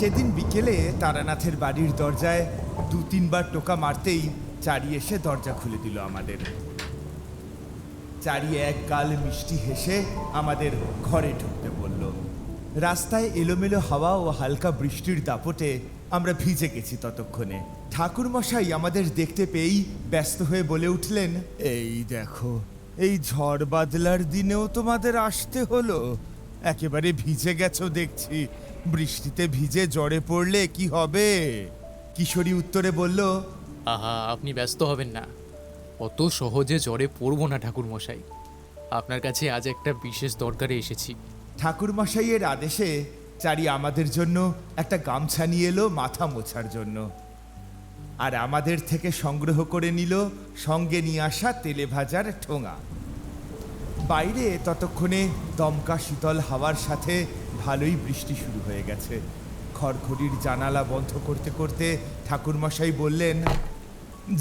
সেদিন বিকেলে তারানাথের বাড়ির দরজায় দু তিনবার টোকা মারতেই চারি এসে দরজা খুলে দিল আমাদের। চারি এক গাল মিষ্টি হেসে আমাদের ঘরে ঢুকতে বলল, রাস্তায় এলোমেলো হাওয়া ও হালকা বৃষ্টির দাপটে আমরা ভিজে গেছি ততক্ষণে। ঠাকুরমশাই আমাদের দেখতে পেয়েই ব্যস্ত হয়ে বলে উঠলেন, এই দেখো, এই ঝড় বাদলার দিনেও তোমাদের আসতে হলো। একেবারে ভিজে গেছো দেখছি। বৃষ্টিতে ভিজে জ্বরে পড়লে কি হবে? কিশোরী উত্তরে বলল আহা আপনি ব্যস্ত হবেন না। অত সহজে জ্বরে পড়ব না ঠাকুর মশাই আপনার কাছে আজ একটা বিশেষ দরকারে এসেছি। ঠাকুর মশাইয়ের আদেশে চারি আমাদের জন্য একটা গামছা নিয়ে এলো মাথা মোছার জন্য। আর আমাদের থেকে সংগ্রহ করে নিল সঙ্গে নিয়ে আসা তেলে ভাজার ঠোঙা। বাইরে ততক্ষণে দমকা শীতল হাওয়ার সাথে ভালোই বৃষ্টি শুরু হয়ে গেছে। খড়খড়ির জানালা বন্ধ করতে করতে ঠাকুরমশাই বললেন,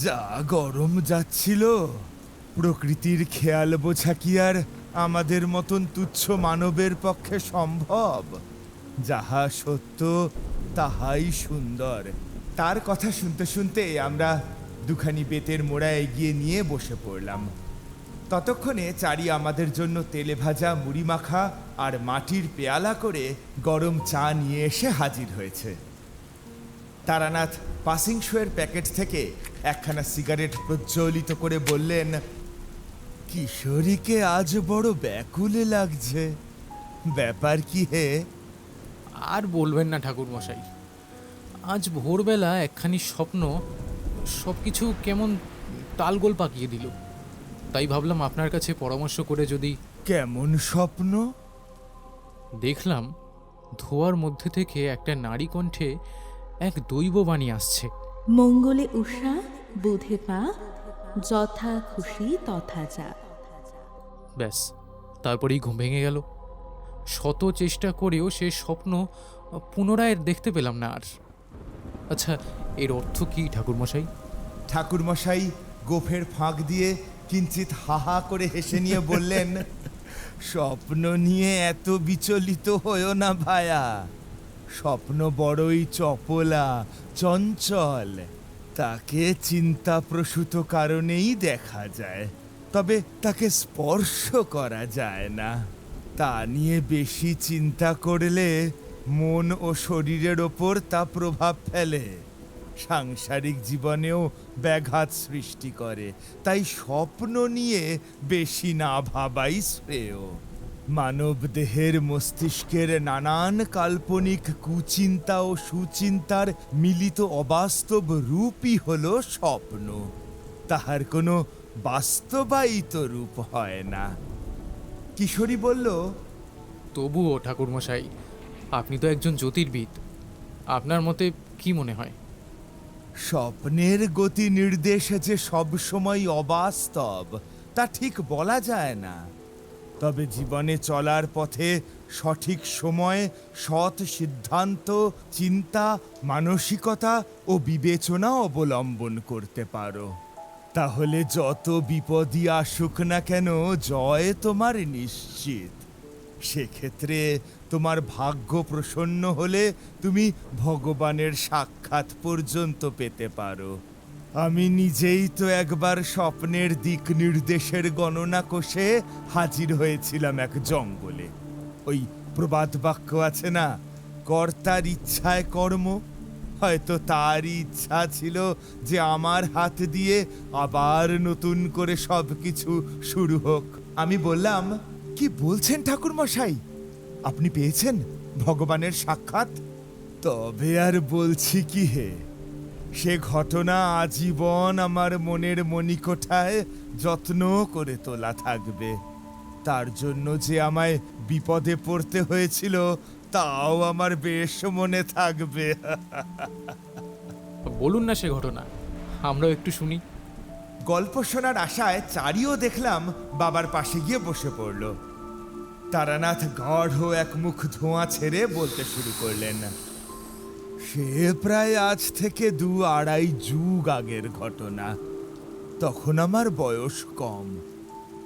যা গরম যাচ্ছিল, প্রকৃতির খেয়াল বোঝা কি আর আমাদের মতন তুচ্ছ মানবের পক্ষে সম্ভব? যাহা সত্য, তাহাই সুন্দর। তার কথা শুনতে শুনতে আমরা দুখানি বেতের মোড়া এগিয়ে নিয়ে বসে পড়লাম। ততক্ষণে চারি আমাদের জন্য তেলে ভাজা মুড়ি মাখা আর মাটির পেয়ালা করে গরম চা নিয়ে এসে হাজির হয়েছে। তারানাথ পাসিং শোয়ের প্যাকেট থেকে একখানা সিগারেট প্রজ্বলিত করে বললেন, কিশোরীকে আজ বড় ব্যাকুলে লাগছে। ব্যাপার কি হে? আর বলবেন না ঠাকুর মশাই আজ ভোরবেলা একখানি স্বপ্ন সব কিছু কেমন তালগোল পাকিয়ে দিল। তাই ভাবলাম আপনার কাছে পরামর্শ করে যদি কেমন স্বপ্ন? দেখলাম ধোয়ার মধ্যে থেকে একটা নারী কণ্ঠে এক দৈব বাণী আসছে। মঙ্গলে উষা বুধে পা যথা খুশি তথা যা। ব্যাস তারপরেই ঘুম ভেঙে গেল। শত চেষ্টা করেও সে স্বপ্ন পুনরায় দেখতে পেলাম না আর। আচ্ছা এর অর্থ কি ঠাকুরমশাই? ঠাকুরমশাই গোফের ফাঁক দিয়ে কিঞ্চিত হাহা করে হেসে নিয়ে বললেন, স্বপ্ন নিয়ে এত বিচলিত হয়েও না ভায়া। স্বপ্ন বড়ই চপলা, চঞ্চল। তাকে চিন্তাপ্রসূত কারণেই দেখা যায়, তবে তাকে স্পর্শ করা যায় না। তা নিয়ে বেশি চিন্তা করলে মন ও শরীরের ওপর তা প্রভাব ফেলে। সাংসারিক জীবনেও ব্যাঘাত সৃষ্টি করে। তাই স্বপ্ন নিয়ে বেশি না ভাবাই শ্রেয়। মানব দেহের মস্তিষ্কের নানান কাল্পনিক কুচিন্তা ও সুচিন্তার মিলিত অবাস্তব রূপই হল স্বপ্ন। তাহার কোনো বাস্তবায়িত রূপ হয় না। কিশোরী বলল, তবুও ঠাকুরমশাই, আপনি তো একজন জ্যোতির্বিদ। আপনার মতে কি মনে হয়? স্বপ্নের গতি নির্দেশ যে সবসময় অবাস্তব, তা ঠিক বলা যায় না। তবে জীবনে চলার পথে সঠিক সময়, সৎ সিদ্ধান্ত, চিন্তা, মানসিকতা ও বিবেচনা অবলম্বন করতে পারো। তাহলে যত বিপদই আসুক না কেন, জয় তোমার নিশ্চিত। সেক্ষেত্রে তোমার ভাগ্য প্রসন্ন হলে তুমি ভগবানের সাক্ষাৎ পর্যন্ত পেতে পারো। আমি নিজেই তো একবার স্বপ্নের দিক নির্দেশের গণনা কোষে হাজির হয়েছিলাম এক জঙ্গলে। ওই প্রবাদ বাক্য আছে না, কর্তার ইচ্ছায় কর্ম। হয়তো তারই ইচ্ছা ছিল যে আমার হাত দিয়ে আবার নতুন করে সব কিছু শুরু হোক। আমি বললাম, কি বলছেন ঠাকুর মশাই আপনি পেয়েছেন ভগবানের সাক্ষাৎ? তবে আর বলছি কি হে সে ঘটনা আজীবন আমার মনের মণিকোঠায় যত্ন করে তোলা থাকবে। তার জন্য যে আমায় বিপদে পড়তে হয়েছিল তাও আমার বেশ মনে থাকবে। বলুন না সে ঘটনা আমরাও একটু শুনি। গল্প শোনার আশায় চারিও দেখলাম বাবার পাশে গিয়ে বসে পড়ল। তারানাথ গাঢ় এক মুখ ধোঁয়া ছেড়ে বলতে শুরু করলেন, সে প্রায় আজ থেকে দু আড়াই যুগ আগের ঘটনা। তখন আমার বয়স কম।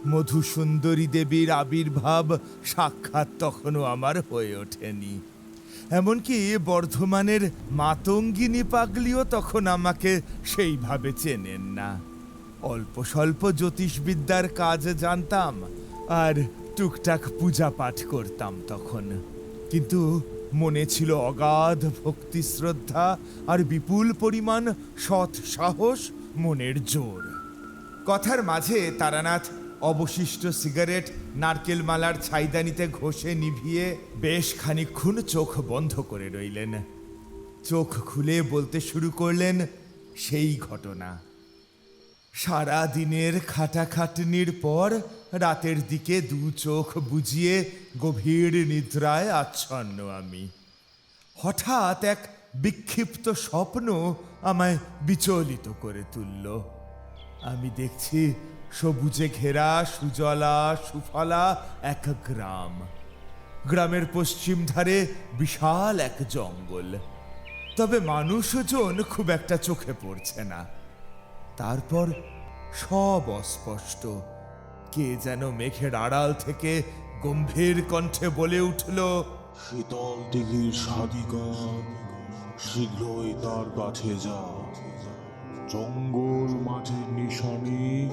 মধুসুন্দরী দেবীর আবির্ভাব সাক্ষাৎ তখনও আমার হয়ে ওঠেনি। এমনকি বর্ধমানের মাতঙ্গিনী পাগলিও তখন আমাকে সেইভাবে চেনেন না। অল্প স্বল্প জ্যোতিষবিদ্যার কাজ জানতাম, আর টুকটাক পূজা পাঠ করতাম তখন। কিন্তু মনে ছিল অগাধ ভক্তি শ্রদ্ধা আর বিপুল পরিমাণ সৎ সাহস মনের জোর। কথার মাঝে তারানাথ অবশিষ্ট সিগারেট, নারকেল মালার ছাইদানিতে ঘষে নিভিয়ে বেশ খানিক্ষণ চোখ বন্ধ করে রইলেন। চোখ খুলে বলতে শুরু করলেন, সেই ঘটনা। সারা দিনের খাটাখাটনির পর রাতের দিকে দু চোখ বুজিয়ে গভীর নিদ্রায় আচ্ছন্ন আমি। হঠাৎ এক বিক্ষিপ্ত স্বপ্ন আমায় বিচলিত করে তুলল। আমি দেখছি সবুজে ঘেরা, সুজলা, সুফলা এক গ্রাম। গ্রামের পশ্চিম ধারে বিশাল এক জঙ্গল। তবে মানুষজন খুব একটা চোখে পড়ছে না। তারপর সব অস্পষ্ট। কে যেন মেঘের আড়াল থেকে গম্ভীর কণ্ঠে বলে উঠল শীতল দিঘির সাধিকা শীঘ্রই তার কাছে যা। জঙ্গল মাঝের নিশানি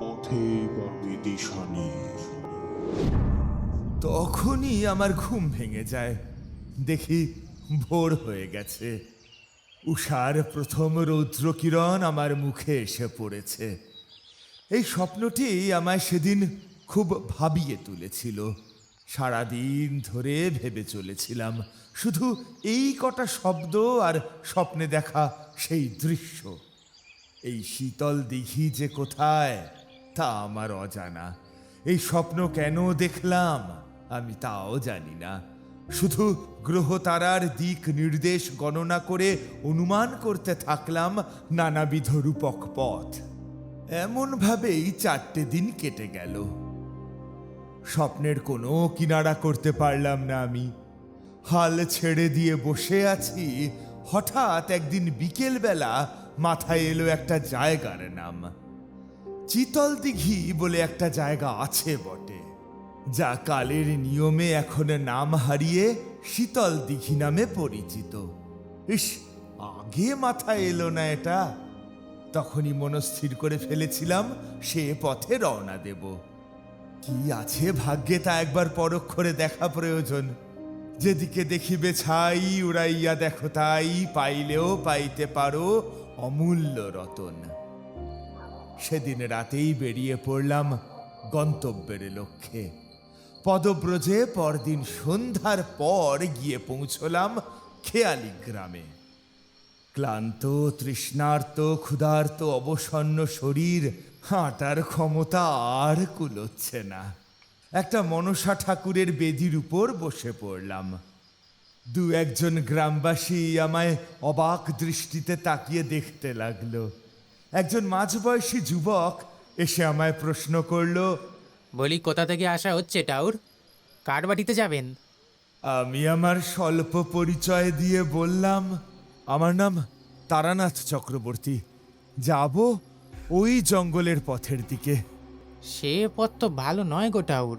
পথে পাবি দিশানি। তখনই আমার ঘুম ভেঙে যায়। দেখি ভোর হয়ে গেছে। উষার প্রথম রৌদ্রকিরণ আমার মুখে এসে পড়েছে। এই স্বপ্নটি আমায় সেদিন খুব ভাবিয়ে তুলেছিল। সারাদিন ধরে ভেবে চলেছিলাম, শুধু এই কটা শব্দ আর স্বপ্নে দেখা সেই দৃশ্য। এই শীতল দিঘি যে কোথায়, তা আমার অজানা। এই স্বপ্ন কেন দেখলাম, আমি তাও জানি না। শুধু গ্রহ তারার দিক নির্দেশ গণনা করে অনুমান করতে থাকলাম নানাবিধ রূপক পথ। এমনভাবেই চারটে দিন কেটে গেল। স্বপ্নের কোনো কিনারা করতে পারলাম না আমি। হাল ছেড়ে দিয়ে বসে আছি। হঠাৎ একদিন বিকেলবেলা মাথায় এলো একটা জায়গার নাম। চিতল দিঘি বলে একটা জায়গা আছে বটে। যা কালের নিয়মে এখন নাম হারিয়ে শীতল দিঘি নামে পরিচিত। ইস, আগে মাথায় এলো না এটা। তখনই মনস্থির করে ফেলেছিলাম সে পথে রওনা দেব। কি আছে ভাগ্যে তা একবার পরক্ষরে দেখা প্রয়োজন। যেদিকে দেখিবে ছাই, উড়াইয়া দেখো তাই, পাইলেও পাইতে পারো অমূল্য রতন। সেদিন রাতেই বেরিয়ে পড়লাম গন্তব্যের লক্ষ্যে। পদব্রজে পরদিন সন্ধ্যার পর গিয়ে পৌঁছলাম খেয়ালি গ্রামে। ক্লান্ত, তৃষ্ণার্ত, ক্ষুধার্ত, অবসন্ন শরীর হাঁটার ক্ষমতা আর কুলোচ্ছে না। একটা মনসা ঠাকুরের বেদির উপর বসে পড়লাম। দু একজন গ্রামবাসী আমায় অবাক দৃষ্টিতে তাকিয়ে দেখতে লাগল। একজন মাঝবয়সী যুবক এসে আমায় প্রশ্ন করল বলি কোথা থেকে আসা হচ্ছে টাউর? কার বাড়িতে যাবেন? আমি আমার স্বল্প পরিচয় দিয়ে বললাম আমার নাম তারানাথ চক্রবর্তী। যাব ওই জঙ্গলের পথের দিকে। সে পথ তো ভালো নয় গো টাউর।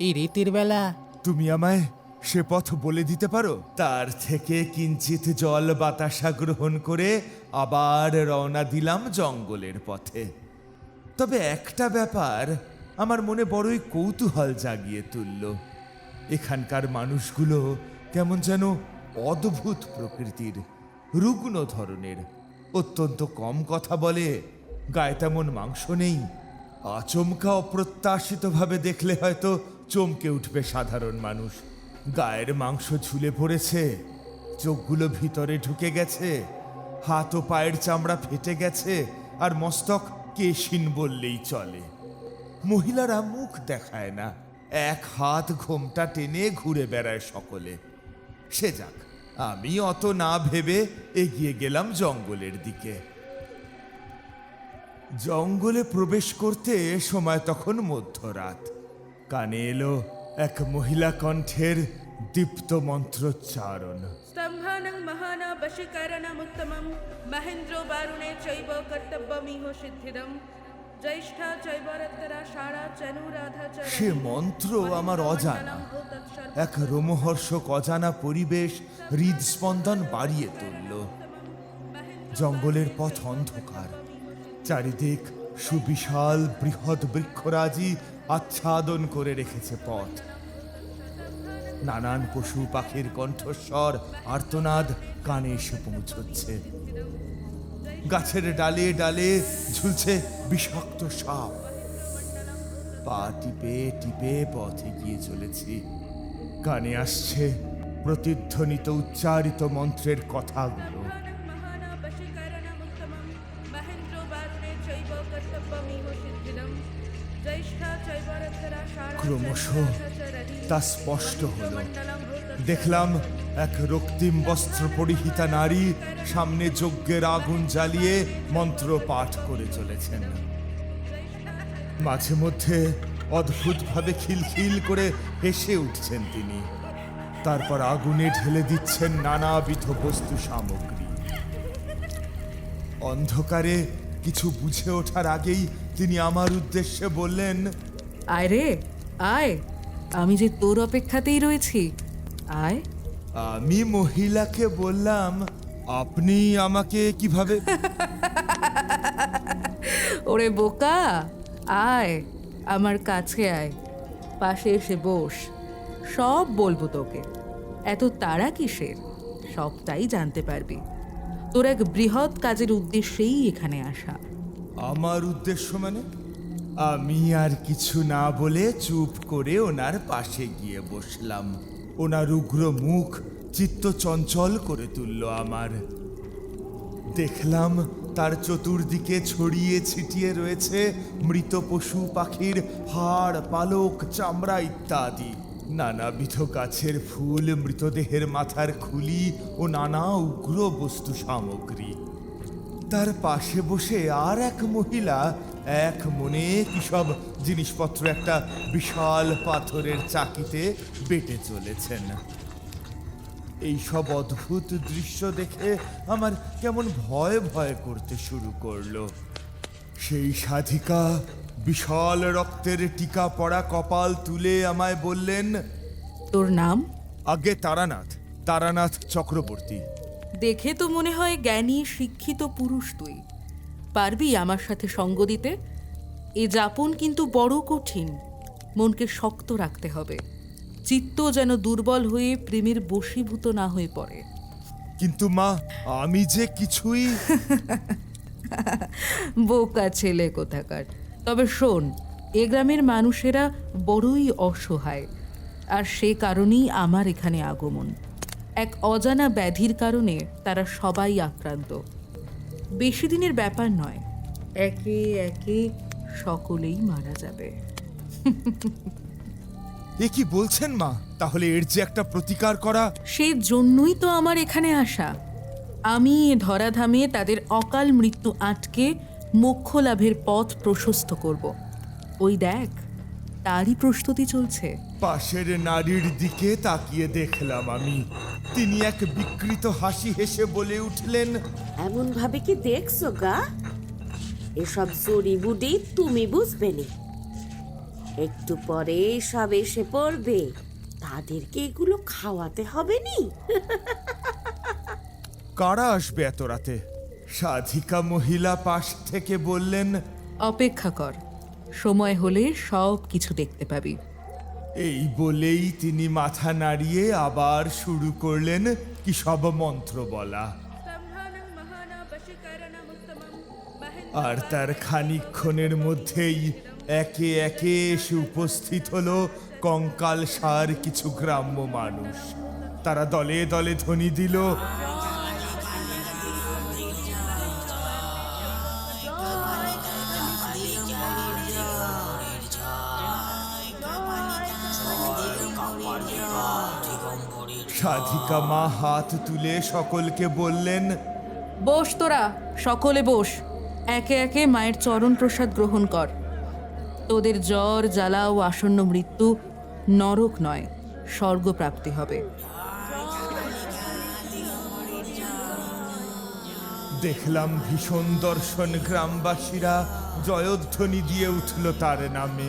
এই রীতির বেলা তুমি আমায় সে পথ বলে দিতে পারো? তার থেকে কিঞ্চিত জল বাতাসা গ্রহণ করে আবার রওনা দিলাম জঙ্গলের পথে। তবে একটা ব্যাপার আমার মনে বড়ই কৌতূহল জাগিয়ে তুলল। এখানকার মানুষগুলো কেমন যেন অদ্ভুত প্রকৃতির, রুগ্ন ধরনের, অত্যন্ত কম কথা বলে, গায়ে তেমন মাংস নেই। আচমকা অপ্রত্যাশিতভাবে দেখলে হয়তো চমকে উঠবে সাধারণ মানুষ। গায়ের মাংস ঝুলে পড়েছে, চোখগুলো ভিতরে ঢুকে গেছে, হাত ও পায়ের চামড়া ফেটে গেছে, আর মস্তক কেশিন বললেই চলে। মহিলারা মুখ দেখায় না। এক হাত ঘোমটা টেনে ঘুরে বেড়ায় সকলে। সে যাক, আমি অত না ভেবে এগিয়ে গেলাম জঙ্গলের দিকে। জঙ্গলে প্রবেশ করতে সময় তখন মধ্যরাত। কানে এলো এক মহিলা কণ্ঠের দীপ্ত মন্ত্রোচ্চারণ। স্তম্ভানং মহেন্দ্র বারুণে চৈব কর্তব্যমিহ সিদ্ধিদম। সে মন্ত্র আমার অজানা। এক রোমহর্ষক অজানা পরিবেশ হৃদস্পন্দন বাড়িয়ে তুলল। জঙ্গলের পথ অন্ধকার। চারিদিক সুবিশাল বৃহৎ বৃক্ষরাজি আচ্ছাদন করে রেখেছে পথ। নানান পশু পাখির কণ্ঠস্বর আর্তনাদ কানে এসে পৌঁছচ্ছে। গাছের ডালে ডালে ঝুলছে বিষাক্ত সাপ। পা টিপে টিপে পথে গিয়ে চলেছি। কানে আসছে প্রতিধ্বনিত উচ্চারিত মন্ত্রের কথাগুলো। ক্রমশ তা স্পষ্ট হলো। দেখলাম এক রক্তিম বস্ত্র পরিহিতা নারী সামনে যজ্ঞের আগুন জ্বালিয়ে মন্ত্র পাঠ করে চলেছেন। মাঝে মধ্যে অদ্ভুতভাবে খিলখিল করে হেসে উঠছেন তিনি। তারপর আগুনে ঢেলে দিচ্ছেন নানাবিধ বস্তু সামগ্রী। অন্ধকারে কিছু বুঝে ওঠার আগেই তিনি আমার উদ্দেশ্যে বললেন, আয় রে, আয়, আমি যে তোর অপেক্ষাতেই রয়েছি। আয়। আমি মহিলাকে বললাম আপনি আমাকে কীভাবে ওরে বোকা আয় আমার কাছে আয় পাশে এসে বস সব বলব তোকে। এত তাড়া কিসের? সবটাই জানতে পারবি। তোর এক বৃহৎ কাজের উদ্দেশ্যেই এখানে আসা। আমার উদ্দেশ্য মানে? আমি আর কিছু না বলে চুপ করে ওনার পাশে গিয়ে বসলাম। ওনার উগ্র মুখ চিত্ত চঞ্চল করে তুলল আমার। দেখলাম তার চতুর্দিকে ছড়িয়ে ছিটিয়ে রয়েছে মৃত পশু, পাখির হাড়, পালক, চামড়া ইত্যাদি। নানাবিধ গাছের ফুল, মৃতদেহের মাথার খুলি ও নানা উগ্র বস্তু সামগ্রী। তার পাশে বসে আর এক মহিলা এক মনে কি সব জিনিসপত্র একটা বিশাল পাথরের চাকিতে বেটে চলেছেন। এই সব অদ্ভুত দৃশ্য দেখে আমার কেমন ভয় ভয় করতে শুরু করল। সেই সাধিকা বিশাল রক্তের টিকা পড়া কপাল তুলে আমায় বললেন তোর নাম? আগে তারানাথ তারানাথ চক্রবর্তী। দেখে তো মনে হয় জ্ঞানী শিক্ষিত পুরুষ তুই। পারবি আমার সাথে সঙ্গ দিতে? এ যাপন কিন্তু বড় কঠিন। মনকে শক্ত রাখতে হবে। চিত্ত যেন দুর্বল হয়ে প্রেমের বশীভূত না হয়ে পড়ে। কিন্তু মা আমি যে কিছুই বোকা ছেলে কোথাকার। তবে শোন এ গ্রামের মানুষেরা বড়ই অসহায়। আর সে কারণেই আমার এখানে আগমন। এক অজানা ব্যাধির কারণে তারা সবাই আক্রান্ত। বেশি দিনের ব্যাপার নয়। একে একে সকলেই মারা যাবে। এ কি বলছেন মা? তাহলে এর যে একটা প্রতিকার করা? সেই জন্যই তো আমার এখানে আসা। আমি এ ধরাধামে তাদের অকাল মৃত্যু আটকে মোক্ষ লাভের পথ প্রশস্ত করব। ওই দেখ। তারই প্রস্তুতি চলছে। পাশের নারীর দিকে তাকিয়ে দেখলাম আমি। তিনি এক বিকৃত হাসি হেসে বলে উঠলেন এমন ভাবে কি দেখছ গা? এসব জড়িবুডি তুমি বুঝবে নি। একটু পরে সব এসে পড়বে। তাদেরকে এগুলো খাওয়াতে হবে নি? কারা আসবে এত রাতে? সাধিকা মহিলা পাশ থেকে বললেন অপেক্ষা কর। সময় হলে সব কিছু দেখতে পাবি। এই বলেই তিনি মাথা নাড়িয়ে আবার শুরু করলেন কি সব মন্ত্র বলা। আর তার খানিক্ষণের মধ্যেই একে একে এসে উপস্থিত হলো কঙ্কাল সার কিছু গ্রাম্য মানুষ। তারা দলে দলে ধ্বনি দিল সাধিকা মা হাত তুলে সকলকে বললেন বস তোরা সকলে বস। একে একে মায়ের চরণ প্রসাদ গ্রহণ কর। তোদের জ্বর জ্বালা ও আসন্ন মৃত্যু নরক নয় স্বর্গপ্রাপ্তি হবে। দেখলাম ভীষণ দর্শন গ্রামবাসীরা জয়ধ্বনি দিয়ে উঠল তার নামে।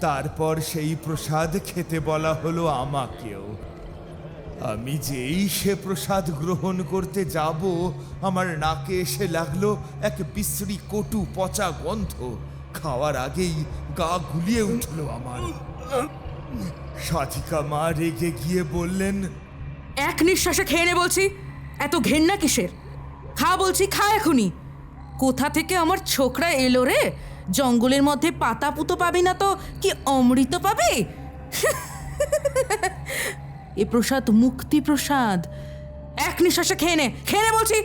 তারপর সেই প্রসাদ খেতে বলা হলো আমাকেও। আমি যেই সে প্রসাদ গ্রহণ করতে যাব, আমার নাকে এসে লাগল এক বিশ্রী কটু পচা গন্ধ। খাওয়ার আগেই গা গুলিয়ে উঠল আমার। সাধিকা মা রেগে গিয়ে বললেন, এক নিঃশ্বাসে খেয়ে নে বলছি, এত ঘেন্না কিসের? খা বলছি, খা এখনই কোথা থেকে আমার ছোকরা এলো রে? জঙ্গলের মধ্যে পাতা পুতো পাবি না তো? কি অমৃত পাবি? এ প্রসাদ মুক্তি প্রসাদ। এক নিঃশ্বাসে খেয়ে নে খেয়ে নে বলছি।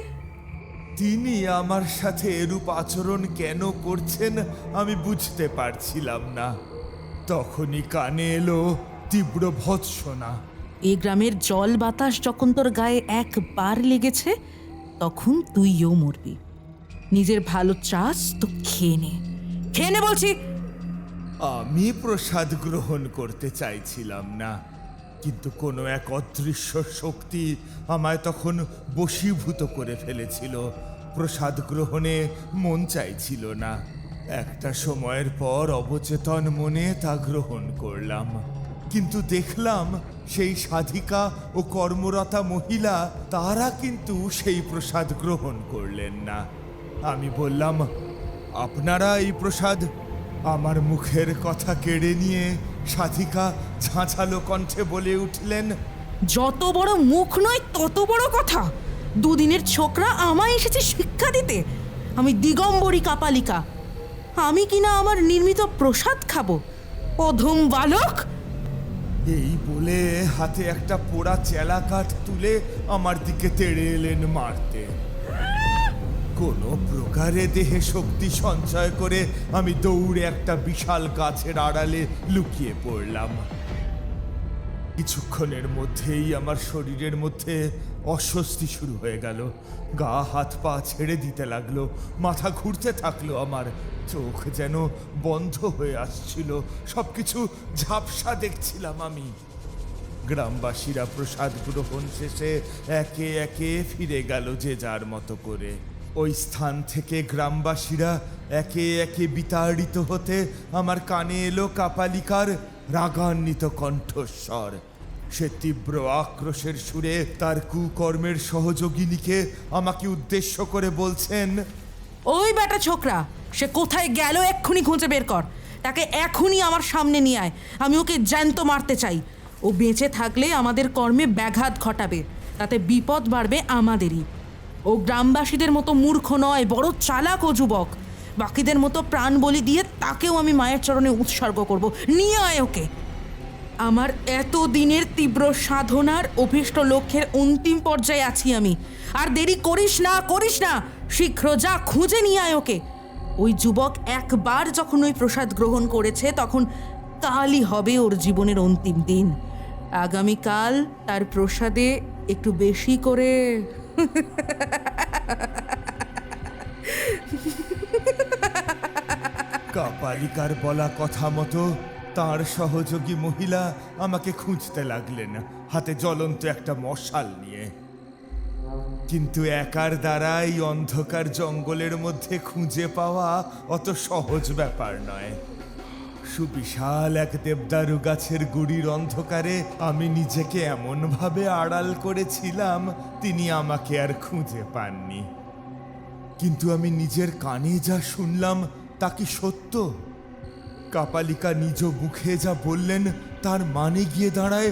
তিনি আমার সাথে এরূপ আচরণ কেন করছেন আমি বুঝতে পারছিলাম না। তখনই কানে এলো তীব্র ভৎসনা। এই গ্রামের জল বাতাস যখন তোর গায়ে একবার লেগেছে তখন তুইও মরবি। নিজের ভালো চাষ তো খেয়ে নে। খেয়ে নে বলছি। আমি প্রসাদ গ্রহণ করতে চাইছিলাম না, কিন্তু কোনো এক অদৃশ্য শক্তি আমায় তখন বশীভূত করে ফেলেছিল। প্রসাদ গ্রহণে মন চাইছিল না। একটা সময়ের পর অবচেতন মনে তা গ্রহণ করলাম। কিন্তু দেখলাম সেই সাধিকা ও কর্মরতা মহিলা, তারা কিন্তু সেই প্রসাদ গ্রহণ করলেন না। আমি বললাম আপনারা এই প্রসাদ আমার মুখের কথা কেড়ে নিয়ে সাধিকা ঝাঁঝালো কণ্ঠে বলে উঠলেন যত বড় মুখ নয় তত বড় কথা। দুদিনের ছোকরা আমায় এসেছে শিক্ষা দিতে। আমি দিগম্বরী কাপালিকা। আমি কিনা আমার নির্মিত প্রসাদ খাব? অধম বালক! এই বলে হাতে একটা পোড়া চেলা কাঠ তুলে আমার দিকে তেড়ে এলেন মারতে। কোনো প্রকারে দেহে শক্তি সঞ্চয় করে আমি দৌড়ে একটা বিশাল গাছের আড়ালে লুকিয়ে পড়লাম। কিছুক্ষণের মধ্যেই আমার শরীরের মধ্যে অস্বস্তি শুরু হয়ে গেল। গা, হাত, পা ছেড়ে দিতে লাগল। মাথা ঘুরতে থাকল আমার। চোখ যেন বন্ধ হয়ে আসছিল। সবকিছু ঝাপসা দেখছিলাম আমি। গ্রামবাসীরা প্রসাদ গ্রহণ শেষে একে একে ফিরে গেল যে যার মতো করে। ওই স্থান থেকে গ্রামবাসীরা একে একে বিতাড়িত হতে আমার কানে এলো কাপালিকার রাগান্বিত কণ্ঠস্বর। সে তীব্র আক্রোশের সুরে তার কুকর্মের সহযোগিনীকে আমাকে উদ্দেশ্য করে বলছেন, ওই বেটা ছোকরা, সে কোথায় গেল এক্ষুনি খুঁজে বের কর। তাকে এখনই আমার সামনে নিয়ে আয়। আমি ওকে জ্যান্ত মারতে চাই। ও বেঁচে থাকলে আমাদের কর্মে ব্যাঘাত ঘটাবে। তাতে বিপদ বাড়বে আমাদেরই। ও গ্রামবাসীদের মতো মূর্খ নয়, বড় চালাক ও যুবক। বাকিদের মতো প্রাণ বলি দিয়ে তাকেও আমি মায়ের চরণে উৎসর্গ করব। নিয়ে আয় ওকে। আমার এত দিনের তীব্র সাধনার অভীষ্ট লক্ষ্যের অন্তিম পর্যায়ে আছি আমি। আর দেরি করিস না করিস না। শীঘ্র যা খুঁজে নিয়ে আয় ওকে। ওই যুবক একবার যখন ওই প্রসাদ গ্রহণ করেছে, তখন কালই হবে ওর জীবনের অন্তিম দিন। আগামীকাল তার প্রসাদে একটু বেশি করে কাপালিকার বলা কথা মতো, তার সহযোগী মহিলা আমাকে খুঁজতে লাগলেন, হাতে জ্বলন্ত একটা মশাল নিয়ে। কিন্তু একার দ্বারা এই অন্ধকার জঙ্গলের মধ্যে খুঁজে পাওয়া অত সহজ ব্যাপার নয়। সুবিশাল এক দেবদারু গাছের গুড়ির অন্ধকারে আমি নিজেকে এমনভাবে আড়াল করেছিলাম, তিনি আমাকে আর খুঁজে পাননি। কিন্তু আমি নিজের কানে যা শুনলাম, তা কি সত্য? কাপালিকা নিজ মুখে যা বললেন, তার মানে গিয়ে দাঁড়ায়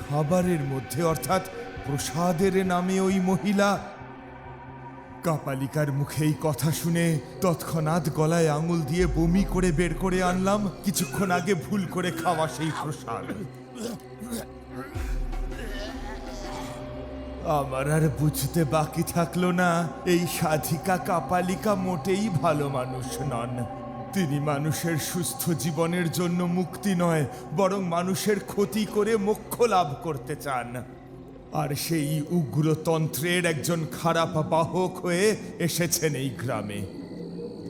খাবারের মধ্যে, অর্থাৎ প্রসাদের নামে ওই মহিলা কাপালিকার মুখে এই কথা শুনে তৎক্ষণাৎ গলায় আঙুল দিয়ে বমি করে বের করে আনলাম। কিছুক্ষণ আগে ভুল করে খাওয়া সেই প্রসাদ। আমার আর বুঝতে বাকি থাকল না, এই সাধিকা কাপালিকা মোটেই ভালো মানুষ নন। তিনি মানুষের সুস্থ জীবনের জন্য মুক্তি নয়, বরং মানুষের ক্ষতি করে মোক্ষ লাভ করতে চান। আর সেই উগ্রতন্ত্রের একজন খারাপ বাহক হয়ে এসেছেন এই গ্রামে।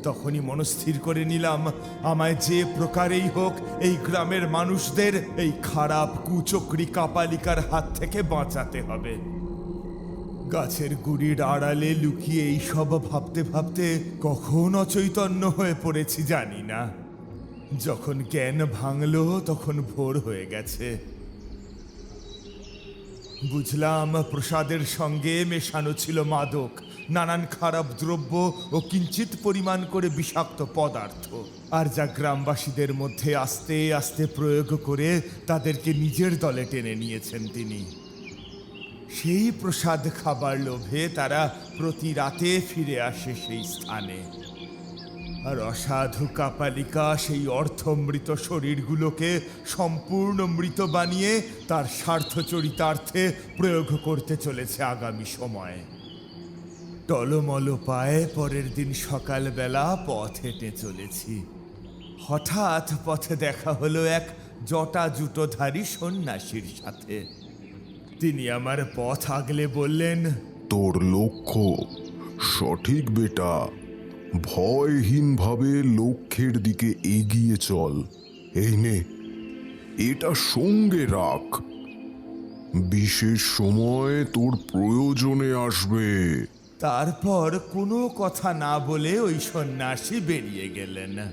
তখনই মনস্থির করে নিলাম, আমায় যে প্রকারেই হোক এই গ্রামের মানুষদের এই খারাপ কুচক্রি কাপালিকার হাত থেকে বাঁচাতে হবে। গাছের গুড়ির আড়ালে লুকিয়ে এই সব ভাবতে ভাবতে কখন অচৈতন্য হয়ে পড়েছি জানি না। যখন জ্ঞান ভাঙল, তখন ভোর হয়ে গেছে। বুঝলাম প্রসাদের সঙ্গে মেশানো ছিল মাদক, নানান খারাপ দ্রব্য ও কিঞ্চিত পরিমাণ করে বিষাক্ত পদার্থ। আর যা গ্রামবাসীদের মধ্যে আস্তে আস্তে প্রয়োগ করে তাদেরকে নিজের দলে টেনে নিয়েছেন তিনি। সেই প্রসাদ খাবার লোভে তারা প্রতি রাতে ফিরে আসে সেই স্থানে। আর অসাধু কাপালিকা সেই অর্ধমৃত শরীরগুলোকে সম্পূর্ণ মৃত বানিয়ে তার স্বার্থ চরিতার্থে প্রয়োগ করতে চলেছে আগামী সময়ে। টলমল পায়ে পরের দিন সকালবেলা পথ হেঁটে চলেছি। হঠাৎ পথে দেখা হলো এক জটা জুটোধারী সন্ন্যাসীর সাথে। তিনি আমার পথ আগলে বললেন, তোর লক্ষ্য সঠিক বেটা। ভয়হীনভাবে লক্ষ্যের দিকে এগিয়ে চল। এই নে এটা সঙ্গে রাখ। বিশেষ সময় তোর প্রয়োজনে আসবে। তারপর কোনো কথা না বলে ওই সন্ন্যাসী বেরিয়ে গেলেন।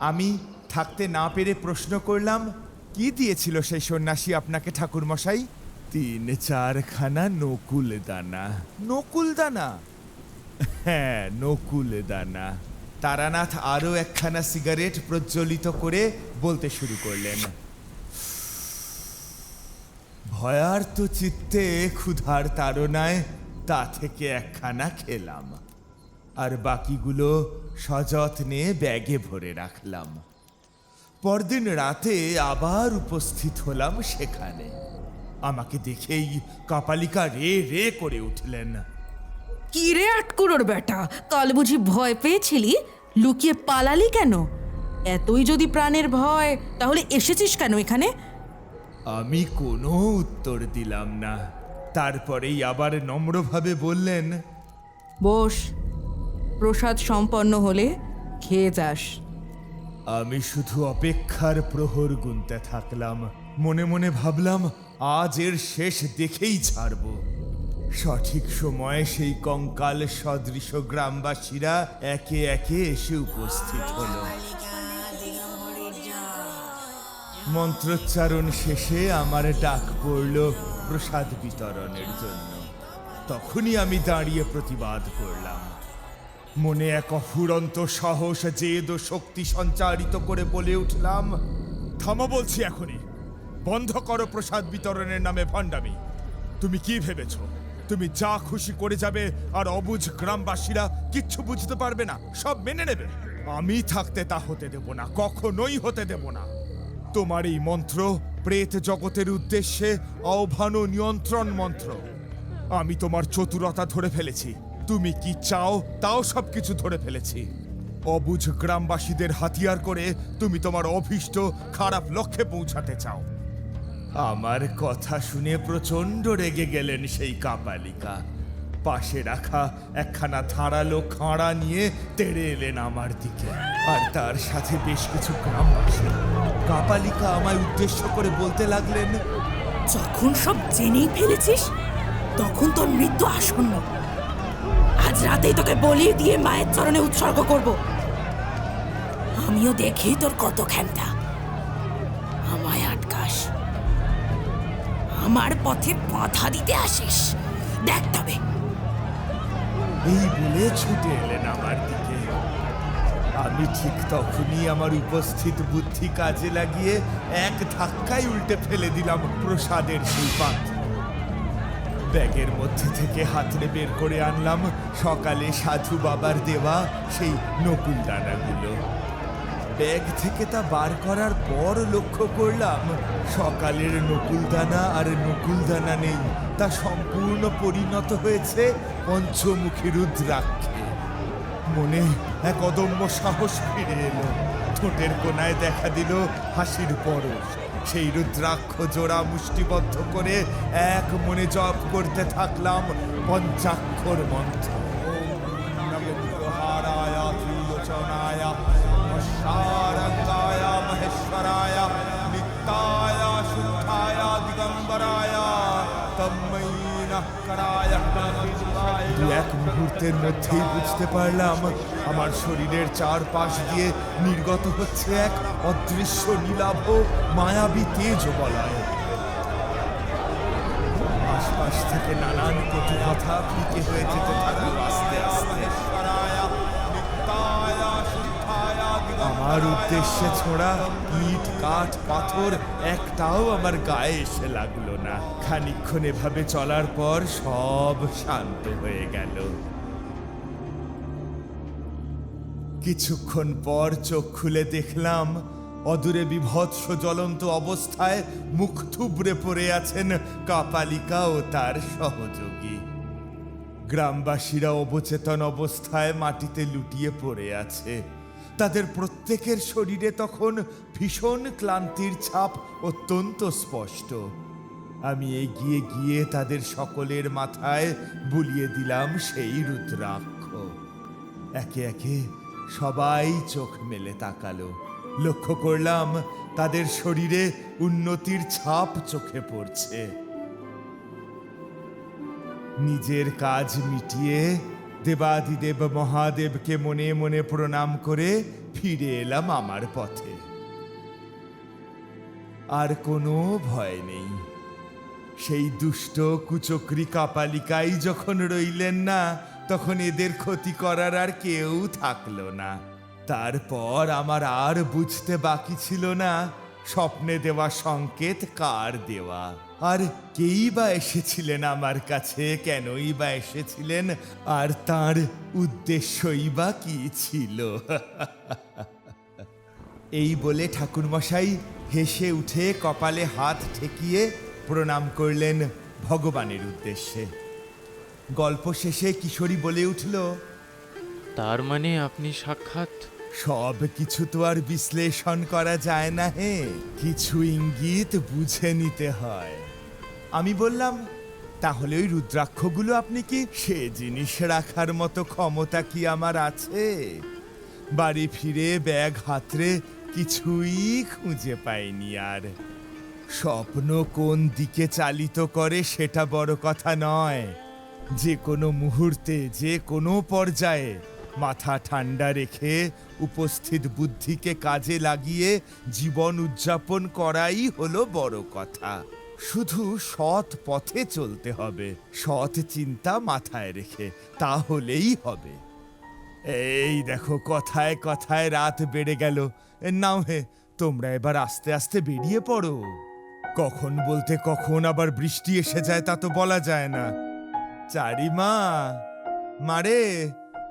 আমি থাকতে না পেরে প্রশ্ন করলাম কি দিয়েছিল সেই সন্ন্যাসী আপনাকে ঠাকুর মশাই তিন চারখানা নকুল দানা নকুল দানা হ্যাঁ নকুল দানা। তারানাথ আরও একখানা সিগারেট প্রজ্বলিত করে বলতে শুরু করলেন, ভয়ার্ত চিত্তে ক্ষুধার তাড়নায় তা থেকে একখানা খেলাম, আর বাকিগুলো সযত্নে ব্যাগে ভরে রাখলাম। পরদিন রাতে আবার উপস্থিত হলাম সেখানে। আমাকে দেখেই কাপালিকা রে রে করে উঠলেন। কি রে আটকুড়োর বেটা? কাল বুঝি ভয় পেয়েছিলি? লুকিয়ে পালালি কেন? এতই যদি প্রাণের ভয় তাহলে এসেছিস কেন এখানে? আমি কোনো উত্তর দিলাম না। তারপরেই আবার নম্রভাবে বললেন বস প্রসাদ সম্পন্ন হলে খেয়ে যাস। আমি শুধু অপেক্ষার প্রহর গুনতে থাকলাম। মনে মনে ভাবলাম আজ এর শেষ দেখেই ছাড়ব। সঠিক সময়ে সেই কঙ্কাল সদৃশ গ্রামবাসীরা একে একে এসে উপস্থিত হল। মন্ত্রোচ্চারণ শেষে আমার ডাক পড়ল প্রসাদ বিতরণের জন্য। তখনই আমি দাঁড়িয়ে প্রতিবাদ করলাম। মনে এক অফুরন্ত সাহস জেদ ও শক্তি সঞ্চারিত করে বলে উঠলাম, থামো বলছি এখনই। বন্ধ করো প্রসাদ বিতরণের নামে ভণ্ডামি। তুমি কি ভেবেছ? তুমি যা খুশি করে যাবে আর অবুঝ গ্রামবাসীরা কিচ্ছু বুঝতে পারবে না। সব মেনে নেবে। আমি থাকতে তা হতে দেব না, কখনোই হতে দেব না। তোমার এই মন্ত্র প্রেত জগতের উদ্দেশ্যে আহ্বান নিয়ন্ত্রণ মন্ত্র। আমি তোমার চতুরতা ধরে ফেলেছি। তুমি কি চাও তাও সবকিছু ধরে ফেলেছি। অবুঝ গ্রামবাসীদের হাতিয়ার করে তুমি তোমার অভীষ্ট খারাপ লক্ষ্যে পৌঁছাতে চাও। আমার কথা শুনে প্রচণ্ড রেগে গেলেন সেই কাপালিকা। পাশে রাখা একখানা ধারালো খাঁড়া নিয়ে তেড়ে এলেন আমার দিকে। আর তার সাথে বেশ কিছু গ্রামবাসী। কাপালিকা আমায় উদ্দেশ্য করে বলতে লাগলেন, যখন সব জেনেই ফেলেছিস, তখন তোর মৃত্যু আসন্ন। আজ রাতেই তোকে বলি দিয়ে মায়ের চরণে উৎসর্গ করব। আমিও দেখি তোর কত ক্ষমতা। আমার পথে বাধা দিতে আসিস। দেখ তবে। এই বলে ছুটে এলেন আমার দিকে। আমি ঠিক তখনই আমার উপস্থিত বুদ্ধি কাজে লাগিয়ে এক ধাক্কায় উল্টে ফেলে দিলাম প্রসাদের সেই পাত্র ব্যাগের মধ্যে থেকে হাতড়ে বের করে আনলাম সকালে সাধু বাবার দেওয়া সেই নকুল দানাগুলো। ব্যাগ থেকে তা বার করার পর লক্ষ্য করলাম, সকালের নকুলদানা আর নকুলদানা নেই। তা সম্পূর্ণ পরিণত হয়েছে পঞ্চমুখী রুদ্রাক্ষে। মনে এক অদম্য সাহস ফিরে এলো। ঠোঁটের কোনায় দেখা দিল হাসির পরশ। সেই রুদ্রাক্ষ জোড়া মুষ্টিবদ্ধ করে এক মনে জপ করতে থাকলাম পঞ্চাক্ষর মন্ত্র। এক মুহূর্তের মধ্যেই বুঝতে পারলাম আমার শরীরের চারপাশ দিয়ে নির্গত হচ্ছে এক অদৃশ্য, নীলাভ, মায়াবী তেজ বলয় আশপাশ থেকে নানান কটু কথা ফিকে হয়ে যেতে থাকল আমার উদ্দেশ্যে ছোড়া ইট, কাঠ, পাথর একটাও আমার গায়ে এসে লাগল না। খানিক্ষণ এভাবে চলার পর সব শান্ত হয়ে গেল। কিছুক্ষণ পর চোখ খুলে দেখলাম অদূরে বিভৎস জ্বলন্ত অবস্থায় মুখ থুবড়ে পড়ে আছেন কাপালিকা ও তার সহযোগী। গ্রামবাসীরা অবচেতন অবস্থায় মাটিতে লুটিয়ে পড়ে আছে। তাদের প্রত্যেকের শরীরে তখন ভীষণ ক্লান্তির ছাপ অত্যন্ত স্পষ্ট। আমি এগিয়ে গিয়ে তাদের সকলের মাথায় বুলিয়ে দিলাম সেই রুদ্রাক্ষ। একে একে সবাই চোখ মেলে তাকালো। লক্ষ্য করলাম তাদের শরীরে উন্নতির ছাপ চোখে পড়ছে। নিজের কাজ মিটিয়ে দেবাদিদেব মহাদেবকে মনে মনে প্রণাম করে ফিরে এলাম আমার পথে। আর কোনো ভয় নেই। সেই দুষ্ট কুচক্রি কাপালিকাই যখন রইলেন না, তখন এদের ক্ষতি করার আর কেউ থাকল না। তারপর আমার আর বুঝতে বাকি ছিল না স্বপ্নে দেওয়া সংকেত কার দেওয়া? আর কেই বা এসেছিলেন আমার কাছে? কেনই বা এসেছিলেন? আর তার উদ্দেশ্যই বা কি ছিল? এই বলে ঠাকুরমশাই হেসে উঠে কপালে হাত ঠেকিয়ে প্রণাম করলেন ভগবানের উদ্দেশ্যে। গল্প শেষে কিশোরী বলে উঠল, তার মানে আপনি সাক্ষাৎ সব কিছু তো আর বিশ্লেষণ করা যায় না হে। কিছু ইঙ্গিত বুঝে নিতে হয়। আমি বললাম, তাহলে ওই রুদ্রাক্ষগুলো আপনি কি সে জিনিস রাখার মতো ক্ষমতা কি আমার আছে? বাড়ি ফিরে ব্যাগ হাতরে কিছুই খুঁজে পাইনি আর। স্বপ্ন কোন দিকে চালিত করে সেটা বড় কথা নয়। যে কোনো মুহূর্তে, যে কোনো পর্যায়ে মাথা ঠান্ডা রেখে উপস্থিত বুদ্ধিকে কাজে লাগিয়ে জীবন উদযাপন করাই হলো বড় কথা। শুধু সৎ পথে চলতে হবে, সৎ চিন্তা মাথায় রেখে তাহলেই হবে। এই দেখো, কথায় কথায় রাত বেড়ে গেল। নাও হে, তোমরা এবার আস্তে আস্তে বেরিয়ে পড়ো। কখন বলতে কখন আবার বৃষ্টি এসে যায় তা তো বলা যায় না। চারিমা, মারে।